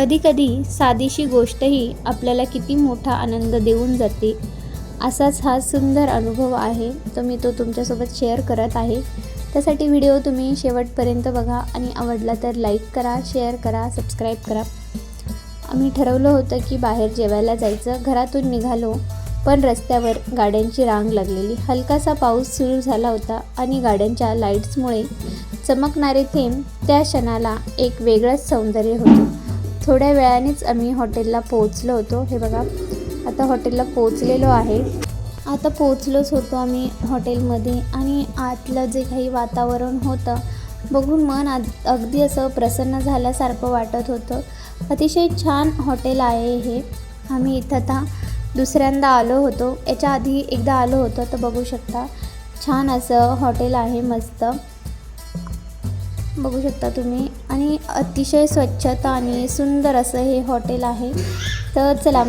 कधीकधी साधीशी गोष्टही आपल्याला किती मोठा आनंद देऊन जाते. असाच हा सुंदर अनुभव आहे तो मी तो तुमच्यासोबत शेअर करत आहे. त्यासाठी व्हिडिओ तुम्ही शेवटपर्यंत बघा आणि आवडला तर लाईक करा शेअर करा सबस्क्राईब करा. आम्ही ठरवलं होतं की बाहेर जेवायला जायचं घरातून निघालो पण रस्त्यावर गाड्यांची रांग लागलेली. हलकासा पाऊस सुरू झाला होता आणि गाड्यांच्या लाईट्समुळे चमकणारे थेंब त्या क्षणाला एक वेगळंच सौंदर्य होतं. थोड्या वेळानेच आम्ही हॉटेलला पोहोचलो होतो. हे बघा आता हॉटेलला पोहोचलेलो आहे. आता पोहोचलोच होतो आम्ही हॉटेलमध्ये आणि आतलं जे काही वातावरण होतं बघून मन अगदी असं प्रसन्न झाल्यासारखं वाटत होतं. अतिशय छान हॉटेल आहे हे. आम्ही इथं आता दुसऱ्यांदा आलो होतो. याच्या आधी एकदा आलो होतो तर बघू शकता. छान असं हॉटेल आहे मस्त. बघू शकता तुम्ही. आणि अतिशय स्वच्छता आणि सुंदर असं हे हॉटेल आहे. तर चला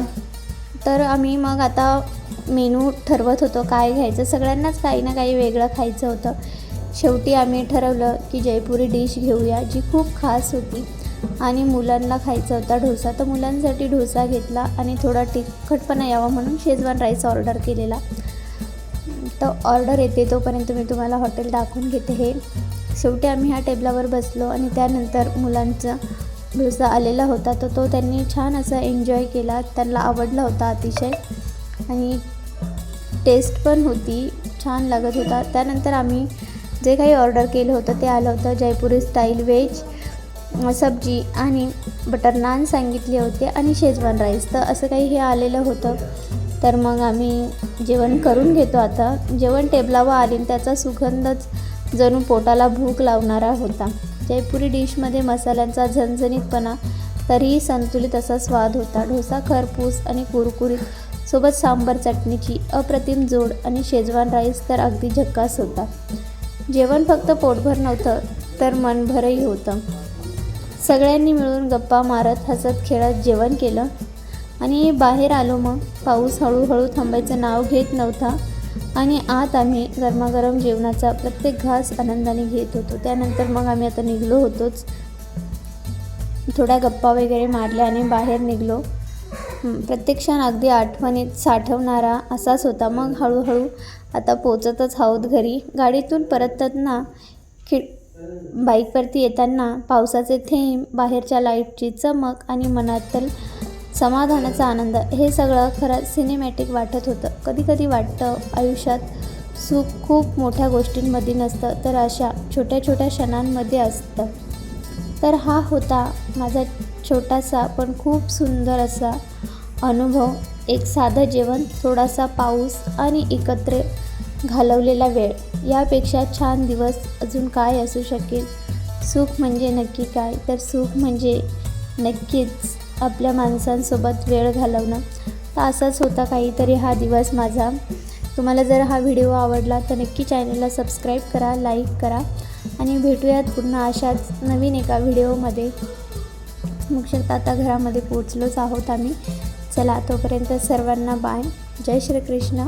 तर आम्ही मग आता मेनू ठरवत होतो काय घ्यायचं. सगळ्यांनाच काही ना काही वेगळं खायचं होतं. शेवटी आम्ही ठरवलं की जयपुरी डिश घेऊया जी खूप खास होती. आणि मुलांना खायचा होता डोसा. तर मुलांसाठी डोसा घेतला आणि थोडा तिखटपणा यावा म्हणून शेजवान राईस ऑर्डर केलेला. तर ऑर्डर येते तोपर्यंत मी तुम्हाला हॉटेल दाखवून घेते हे. शेवटी आम्ही ह्या टेबलावर बसलो आणि त्यानंतर मुलांचा डोसा आलेला होता तर तो त्यांनी छान असा एन्जॉय केला. त्यांना आवडला होता अतिशय. आणि टेस्ट पण होती छान लागत होता. त्यानंतर आम्ही जे काही ऑर्डर केलं होतं ते आलं होतं. जयपुरी स्टाईल व्हेज सब्जी आणि बटर नान सांगितले होते आणि शेजवान राईस तर असं काही हे आलेलं होतं. तर मग आम्ही जेवण करून घेतो आता. जेवण टेबलावर आले त्याचा सुगंधच जणू पोटाला भूक लावणारा होता. जयपुरी डिशमध्ये मसाल्यांचा झणझणीतपणा तरीही संतुलित असा स्वाद होता. ढोसा खरपूस आणि कुरकुरीत सोबत सांबर चटणीची अप्रतिम जोड आणि शेजवान राईस तर अगदी झक्कास होता. जेवण फक्त पोटभर नव्हतं तर मनभरही होतं. सगळ्यांनी मिळून गप्पा मारत हसत खेळत जेवण केलं. आणि बाहेर आलो मग. पाऊस हळूहळू थांबायचं नाव घेत नव्हता. आणि आत आम्ही गरमागरम जेवणाचा प्रत्येक घास आनंदाने घेत होतो. त्यानंतर मग आम्ही आता निघलो होतोच. थोड्या गप्पा वगैरे मारल्या आणि बाहेर निघलो. हं, प्रत्येक क्षण अगदी आठवणीत साठवणारा असाच होता. मग हळूहळू आता पोचतच आहोत घरी. गाडीतून परतताना खिड बाईकवरती येताना पावसाचे थेंब बाहेरच्या लाईटची चमक आणि मनातल समाधानाचा आनंद. हे सगळं खरं सिनेमॅटिक वाटत होतं. कधीकधी वाटतं आयुष्यात सुख खूप मोठ्या गोष्टींमध्ये नसतं तर अशा छोट्या छोट्या क्षणांमध्ये असतं. तर हा होता माझा छोटासा पण खूप सुंदर असा अनुभव. एक साधं जेवण थोडासा पाऊस आणि एकत्र घालवलेला वेळ. यापेक्षा छान दिवस अजून काय असू शकेल? सुख म्हणजे नक्की काय? तर सुख म्हणजे नक्कीच आपल्या माणसांसोबत वेळ घालवणं. तर असाच होता काहीतरी हा दिवस माझा. तुम्हाला जर हा व्हिडिओ आवडला तर नक्की चॅनलला सबस्क्राईब करा लाईक करा आणि भेटूयात पुन्हा अशाच नवीन एका व्हिडिओमध्ये. मुक्षत आता घरामध्ये पोचलोच आहोत आम्ही. चला तोपर्यंत सर्वांना बाय जय श्रीकृष्ण.